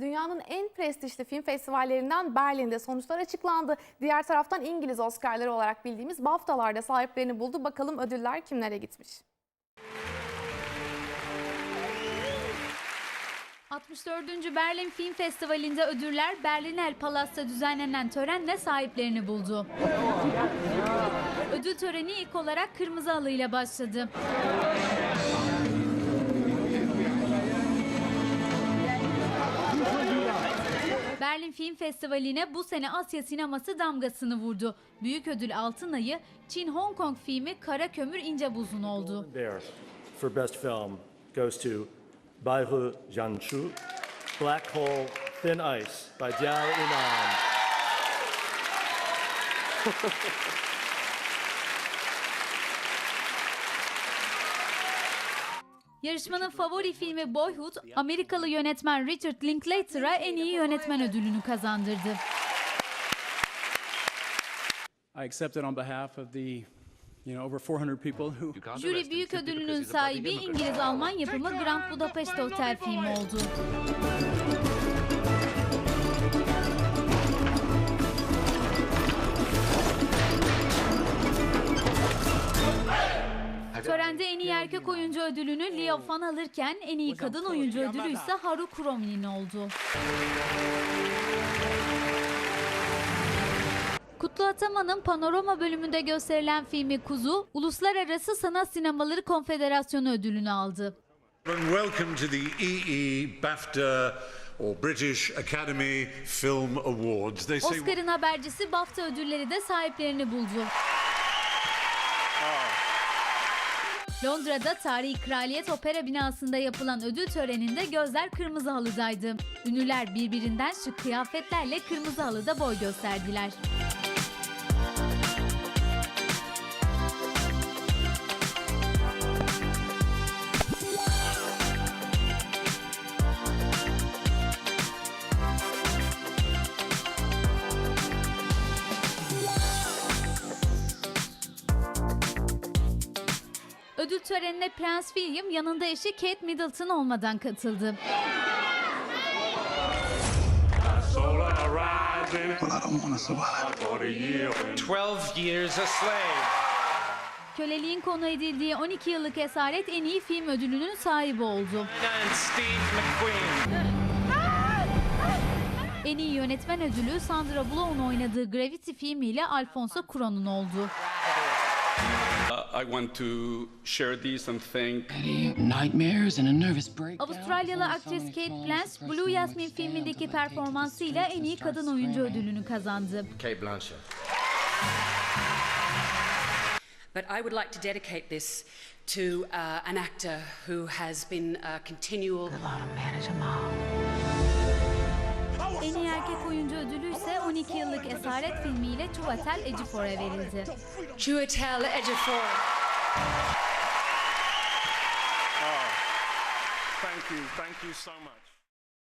Dünyanın en prestijli film festivallerinden Berlin'de sonuçlar açıklandı. Diğer taraftan İngiliz Oscar'ları olarak bildiğimiz BAFTA'larda sahiplerini buldu. Bakalım ödüller kimlere gitmiş? 64. Berlin Film Festivali'nde ödüller Berlinel Palas'ta düzenlenen törenle sahiplerini buldu. Ödül töreni ilk olarak Kırmızı Halı ile başladı. Film Festivali'ne bu sene Asya sineması damgasını vurdu. Büyük ödül Altın Ayı, Çin Hong Kong filmi Kara Kömür İnce Buzun oldu. For Best Film goes to Baihu Jianshu, Black Hole Thin Ice by Jiao Inan. Yarışmanın favori filmi Boyhood, Amerikalı yönetmen Richard Linklater'a en iyi yönetmen ödülünü kazandırdı. I accept it on behalf of the, you know, over 400 people who Jüri büyük ödülünün sahibi İngiliz-Alman yapımı Grand Budapest Hotel filmi oldu. Törende en iyi erkek oyuncu ödülünü Leo Fan alırken en iyi kadın oyuncu ödülü ise Haru Kurominin oldu. Kutlu Ataman'ın Panorama bölümünde gösterilen filmi Kuzu, Uluslararası Sanat Sinemaları Konfederasyonu ödülünü aldı. Welcome to the EE BAFTA or British Academy Film Awards. Oscar'ın habercisi BAFTA ödülleri de sahiplerini buldu. Londra'da Tarihi Kraliyet Opera binasında yapılan ödül töreninde gözler kırmızı halıdaydı. Ünlüler birbirinden şık kıyafetlerle kırmızı halıda boy gösterdiler. Ödül törenine Prens William yanında eşi Kate Middleton olmadan katıldı. Well, I don't want to survive. 12 years a slave. Köleliğin konu edildiği 12 yıllık esaret en iyi film ödülünün sahibi oldu. En iyi yönetmen ödülü Sandra Bullock'un oynadığı Gravity filmiyle Alfonso Cuarón'un oldu. Uh, I want to share these and thank Nightmares and a nervous breakdown. Avustralyalı aktris Kate Blanchett, Blue Jasmine filmindeki performansıyla en iyi kadın oyuncu ödülünü kazandı. Kate Blanchett. But I would like to dedicate this to uh, an actor who has been a continual. En iyi erkek oyuncu ödülü ise 12 yıllık esaret filmiyle Chiwetel Ejiofor'a verildi. Chiwetel Ejiofor. thank you, thank you so much.